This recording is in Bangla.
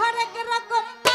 হরেক রকম